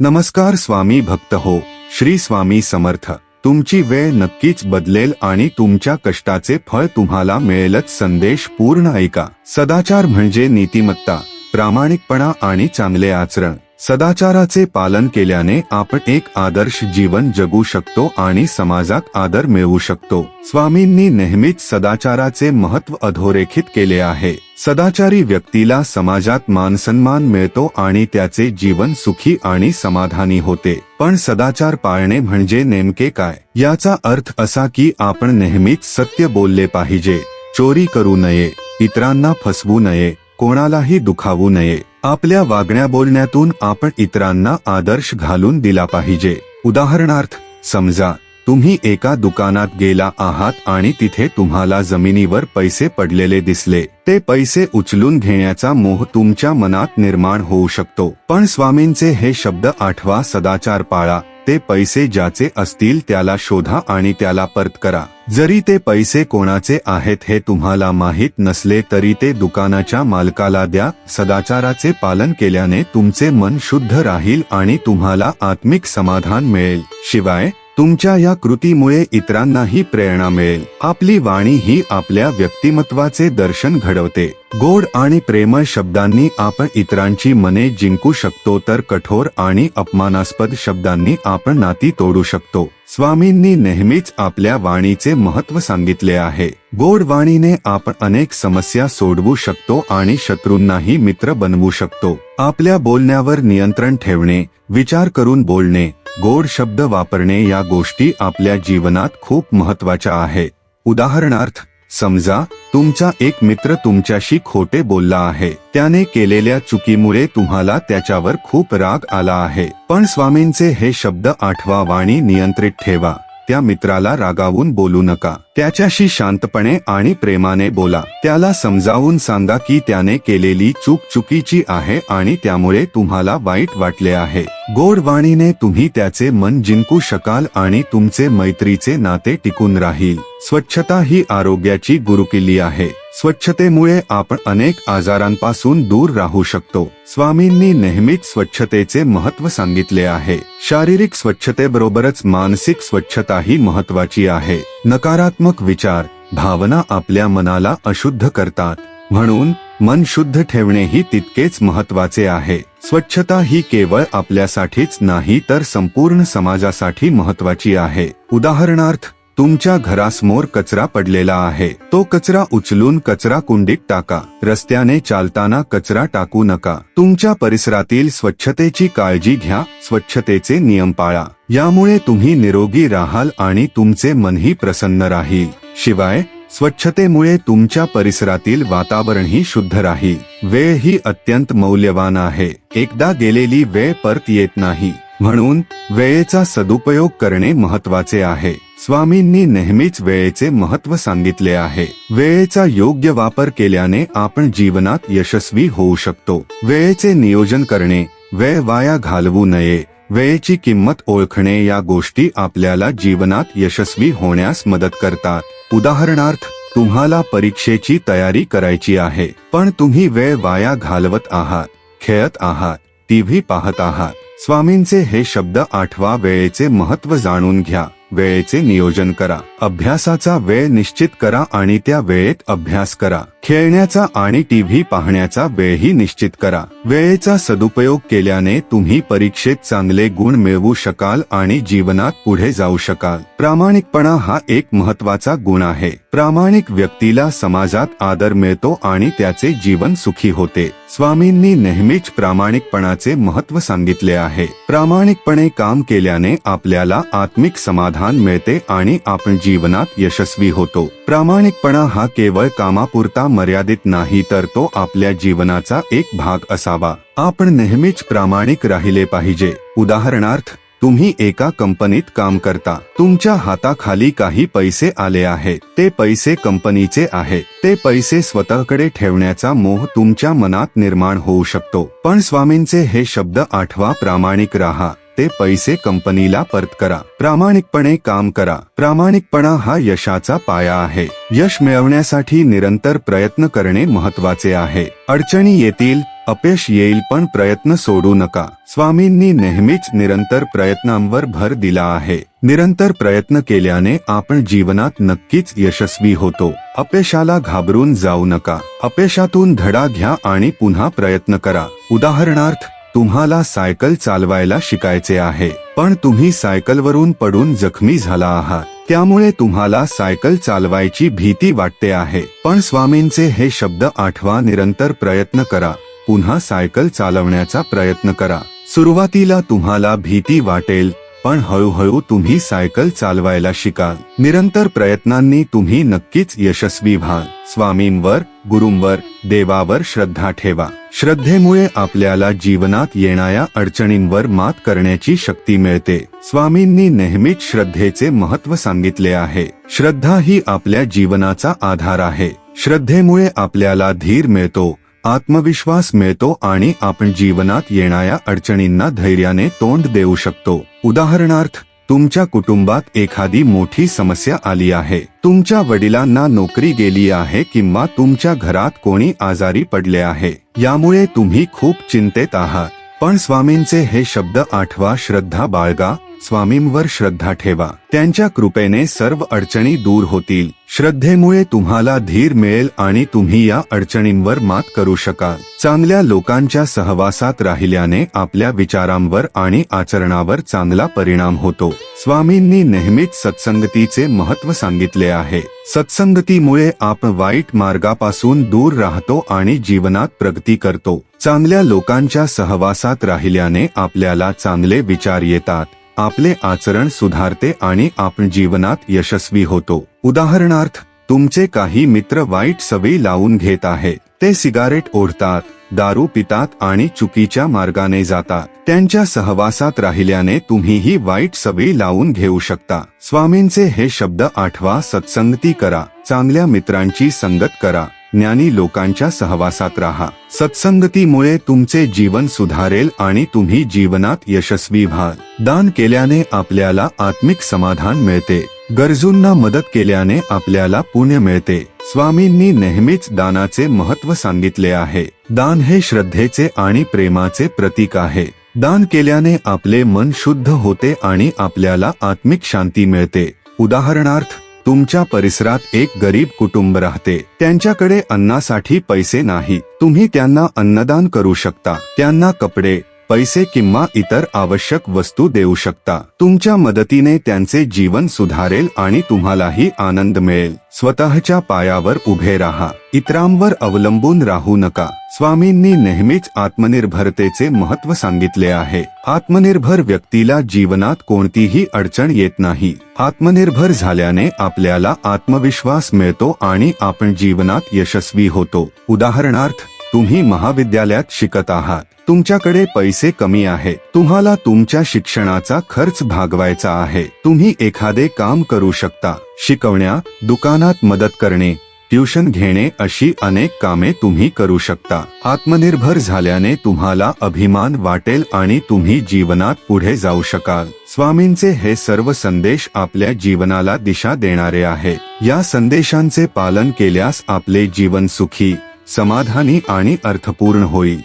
नमस्कार स्वामी भक्त हो श्री स्वामी समर्थ. तुमची वेळ नक्कीच बदलेल आणि तुमच्या कष्टाचे फळ तुम्हाला मिळेलच संदेश पूर्ण ऐका. सदाचार म्हणजे नीतिमत्ता प्रामाणिकपणा आणि चांगले आचरण. सदाचाराचे पालन केल्याने आपण एक आदर्श जीवन जगू शकतो आणि समाजात आदर मिळवू शकतो. स्वामींनी नेहमीच सदाचाराचे महत्त्व अधोरेखित केले आहे. सदाचारी व्यक्तीला समाजात मानसन्मान मिळतो आणि त्याचे जीवन सुखी आणि समाधानी होते. पण सदाचार पाळणे म्हणजे नेमके काय? याचा अर्थ असा की आपण नेहमीच सत्य बोलले पाहिजे. चोरी करू नये. इतरांना फसवू नये. कोणालाही दुखावू नये. आपल्या वागण्या बोलण्यातून आपण इतरांना आदर्श घालून दिला पाहिजे. उदाहरणार्थ समजा तुम्ही एका दुकानात गेला आहात आणि तिथे तुम्हाला जमिनीवर पैसे पडलेले दिसले. ते पैसे उचलून घेण्याचा मोह तुमच्या मनात निर्माण होऊ शकतो. पण स्वामींचे हे शब्द आठवा सदाचार पाळा. ते पैसे ज्याचे असतील त्याला शोधा आणि त्याला परत करा. जरी ते पैसे कोणाचे आहेत हे तुम्हाला माहीत नसले तरी ते दुकानाच्या मालकाला द्या सदाचाराचे पालन केल्याने तुमचे मन शुद्ध राहील आणि तुम्हाला आत्मिक समाधान मिळेल. शिवाय तुमच्या या कृतीमुळे इतरांनाही प्रेरणा मिळेल. आपली वाणी ही आपल्या व्यक्तिमत्वाचे दर्शन घडवते. गोड आणि प्रेमळ शब्दांनी आपण इतरांची मने जिंकू शकतो तर कठोर आणि अपमानास्पद शब्दांनी आपण नाती तोडू शकतो. स्वामींनी नेहमीच आपल्या वाणीचे महत्त्व सांगितले आहे. गोड वाणीने आपण अनेक समस्या सोडवू शकतो आणि शत्रूंनाही मित्र बनवू शकतो. आपल्या बोलण्यावर नियंत्रण ठेवणे विचार करून बोलणे गोड शब्द वापरणे या गोष्टी आपल्या जीवनात खूप महत्त्वाच्या आहेत उदाहरणार्थ समजा तुमचा एक मित्र तुमच्याशी खोटे बोलला आहे. त्याने केलेल्या चुकीमुळे तुम्हाला त्याच्यावर खूप राग आला आहे. पण स्वामींचे हे शब्द आठवा वाणी नियंत्रित ठेवा. त्या मित्राला रागावून बोलू नका. त्याच्याशी शांतपणे आणि प्रेमाने बोला. त्याला समजावून सांगा की त्याने केलेली चूक चुकीची आहे आणि त्यामुळे तुम्हाला वाईट वाटले आहे. गोड वाणीने तुम्ही त्याचे मन जिंकू शकाल आणि तुमचे मैत्रीचे नाते टिकून राहील. स्वच्छता ही आरोग्याची गुरुकिल्ली आहे. स्वच्छतेमुळे आपण अनेक आजारांपासून दूर राहू शकतो. स्वामींनी नेहमीच स्वच्छतेचे महत्त्व सांगितले आहे. शारीरिक स्वच्छतेबरोबरच मानसिक स्वच्छताही महत्वाची आहे. नकारात्मक विचार भावना आपल्या मनाला अशुद्ध करतात. म्हणून मन शुद्ध ठेवणेही तितकेच महत्त्वाचे आहे. स्वच्छता ही केवळ आपल्यासाठीच नाही तर संपूर्ण समाजासाठी महत्वाची आहे. उदाहरणार्थ तुमच्या घरासमोर कचरा पडलेला आहे. तो कचरा उचलून कचरा कुंडीत टाका. रस्त्याने चालताना कचरा टाकू नका. तुमच्या परिसरातील स्वच्छतेची काळजी घ्या. स्वच्छतेचे नियम पाळा. यामुळे तुम्ही निरोगी राहाल आणि तुमचे मनही प्रसन्न राहील. शिवाय स्वच्छतेमुळे तुमच्या परिसरातील वातावरणही शुद्ध राहील. वेळ ही अत्यंत मौल्यवान आहे. एकदा गेलेली वेळ परत येत नाही. म्हणून वेळेचा सदुपयोग करणे महत्त्वाचे आहे. स्वामींनी नेहमीच वेळेचे महत्त्व सांगितले आहे. वेळेचा योग्य वापर केल्याने आपण जीवनात यशस्वी होऊ शकतो. वेळेचे नियोजन करणे वेळ वाया घालवू नये वेळेची किंमत ओळखणे या गोष्टी आपल्याला जीवनात यशस्वी होण्यास मदत करतात. उदाहरणार्थ तुम्हाला परीक्षेची तयारी करायची आहे पण तुम्ही वेळ वाया घालवत आहात खेळत आहात टीव्ही पाहत आहात. स्वामींचे हे शब्द आठवा वेळेचे महत्त्व जाणून घ्या. वेळेचे नियोजन करा. अभ्यासाचा वेळ निश्चित करा आणि त्या वेळेत अभ्यास करा. खेळण्याचा आणि टीव्ही पाहण्याचा वेळही निश्चित करा. वेळेचा सदुपयोग केल्याने तुम्ही परीक्षेत चांगले गुण मिळवू शकाल आणि जीवनात पुढे जाऊ शकाल. प्रामाणिकपणा हा एक महत्त्वाचा गुण आहे. प्रामाणिक व्यक्तीला समाजात आदर मिळतो आणि त्याचे जीवन सुखी होते. स्वामींनी नेहमीच प्रामाणिकपणाचे महत्त्व सांगितले आहे. प्रामाणिकपणे काम केल्याने आपल्याला आत्मिक समाधान मिळते आणि आपण जीवनात यशस्वी होतो. प्रामाणिकपणा हा केवळ कामापुरता मर्यादित नाही तर तो आपल्या जीवनाचा एक भाग असावा. आपण नेहमीच प्रामाणिक राहिले पाहिजे. उदाहरणार्थ तुम्ही एका कंपनीत काम करता. तुमच्या हाताखाली काही पैसे आले आहेत. ते पैसे कंपनीचे आहेत. ते पैसे स्वतःकडे ठेवण्याचा मोह तुमच्या मनात निर्माण होऊ शकतो. पण स्वामींचे हे शब्द आठवा प्रामाणिक राहा. ते पैसे कंपनीला परत करा. प्रामाणिकपणे काम करा. प्रामाणिकपणा हा यशाचा पाया आहे. यश मिळवण्यासाठी निरंतर प्रयत्न करणे महत्त्वाचे आहे. अडचणी येतील अपयश येईल पण प्रयत्न सोडू नका. स्वामींनी नेहमीच निरंतर प्रयत्नांवर भर दिला आहे. निरंतर प्रयत्न केल्याने आपण जीवनात नक्कीच यशस्वी होतो. अपयशाला घाबरून जाऊ नका. अपयशातून धडा घ्या आणि पुन्हा प्रयत्न करा. उदाहरणार्थ तुम्हाला सायकल चालवायला शिकायचे आहे पण तुम्ही सायकलवरून पडून जखमी झाला आहात. त्यामुळे तुम्हाला सायकल चालवायची भीती वाटते आहे. पण स्वामींचे हे शब्द आठवा निरंतर प्रयत्न करा. पुन्हा सायकल चालवण्याचा प्रयत्न करा. सुरुवातीला तुम्हाला भीती वाटेल पण हळूहळू तुम्ही सायकल चालवायला शिकाल. निरंतर प्रयत्नांनी तुम्ही नक्कीच यशस्वी व्हाल. स्वामींवर गुरुंवर देवावर श्रद्धा ठेवा. श्रद्धेमुळे आपल्याला जीवनात येणाऱ्या अडचणींवर मात करण्याची शक्ती मिळते. स्वामींनी नेहमीच श्रद्धेचे महत्त्व सांगितले आहे. श्रद्धा ही आपल्या जीवनाचा आधार आहे. श्रद्धेमुळे आपल्याला धीर मिळतो. आत्मविश्वास मिळतो आणि आपण जीवनात येणाऱ्या अडचणींना धैर्याने तोंड देऊ शकतो. उदाहरणार्थ तुमच्या कुटुंबात एखादी मोठी समस्या आली आहे. तुमच्या वडिलांना नोकरी गेली आहे किंवा तुमच्या घरात कोणी आजारी पडले आहे. यामुळे तुम्ही खूप चिंतेत आहात. पण स्वामींचे हे शब्द आठवा श्रद्धा बाळगा स्वामींवर श्रद्धा ठेवा. त्यांच्या कृपेने सर्व अडचणी दूर होतील. श्रद्धेमुळे तुम्हाला धीर मिळेल आणि तुम्ही या अडचणींवर मात करू शकाल. चांगल्या लोकांच्या सहवासात राहिल्याने आपल्या विचारांवर आणि आचरणावर चांगला परिणाम होतो. स्वामींनी नेहमीच सत्संगतीचे महत्त्व सांगितले आहे. सत्संगतीमुळे आपण वाईट मार्गापासून दूर राहतो आणि जीवनात प्रगती करतो. चांगल्या लोकांच्या सहवासात राहिल्याने आपल्याला चांगले विचार येतात. आपले आचरण सुधारते आणि आपण जीवनात यशस्वी होतो. उदाहरणार्थ तुमचे काही मित्र वाईट सवयी लावून घेत आहेत. ते सिगारेट ओढतात दारू पितात आणि चुकीच्या मार्गाने जातात. त्यांच्या सहवासात राहिल्याने तुम्हीही वाईट सवयी लावून घेऊ शकता. स्वामींचे हे शब्द आठवा सत्संगती करा. चांगल्या मित्रांची संगत करा. ज्ञानी लोकांच्या सहवासात राहा. सत्संगतीमुळे तुमचे जीवन सुधारेल आणि तुम्ही जीवनात यशस्वी व्हाल. दान केल्याने आपल्याला आत्मिक समाधान मिळते. गरजूंना मदत केल्याने आपल्याला पुण्य मिळते. स्वामींनी नेहमीच दानाचे महत्त्व सांगितले आहे. दान हे श्रद्धेचे आणि प्रेमाचे प्रतीक आहे. दान केल्याने आपले मन शुद्ध होते आणि आपल्याला आत्मिक शांती मिळते. उदाहरणार्थ तुमच्या परिसरात एक गरीब कुटुंब राहते. त्यांच्याकडे अन्नासाठी पैसे नाही. तुम्ही त्यांना अन्नदान करू शकता. त्यांना कपडे पैसे किंवा इतर आवश्यक वस्तू देऊ शकता. तुमच्या मदतीने त्यांचे जीवन सुधारेल आणि तुम्हालाही आनंद मिळेल. स्वतःच्या पायावर उभे राहा. इतरांवर अवलंबून राहू नका. स्वामींनी नेहमीच आत्मनिर्भरतेचे महत्त्व सांगितले आहे. आत्मनिर्भर व्यक्तीला जीवनात कोणतीही अडचण येत नाही. आत्मनिर्भर झाल्याने आपल्याला आत्मविश्वास मिळतो आणि आपण जीवनात यशस्वी होतो. उदाहरणार्थ तुम्ही महाविद्यालयात शिकत आहात. तुमच्याकडे पैसे कमी आहे तुम्हाला तुमच्या शिक्षणाचा खर्च भागवायचा आहे. तुम्ही एखादे काम करू शकता. शिकवण्या दुकानात मदत करणे ट्युशन घेणे अशी अनेक कामे तुम्ही करू शकता. आत्मनिर्भर झाल्याने तुम्हाला अभिमान वाटेल आणि तुम्ही जीवनात पुढे जाऊ शकाल. स्वामींचे हे सर्व संदेश आपल्या जीवनाला दिशा देणारे आहेत. या संदेशांचे पालन केल्यास आपले जीवन सुखी समाधानी आणि अर्थपूर्ण होईल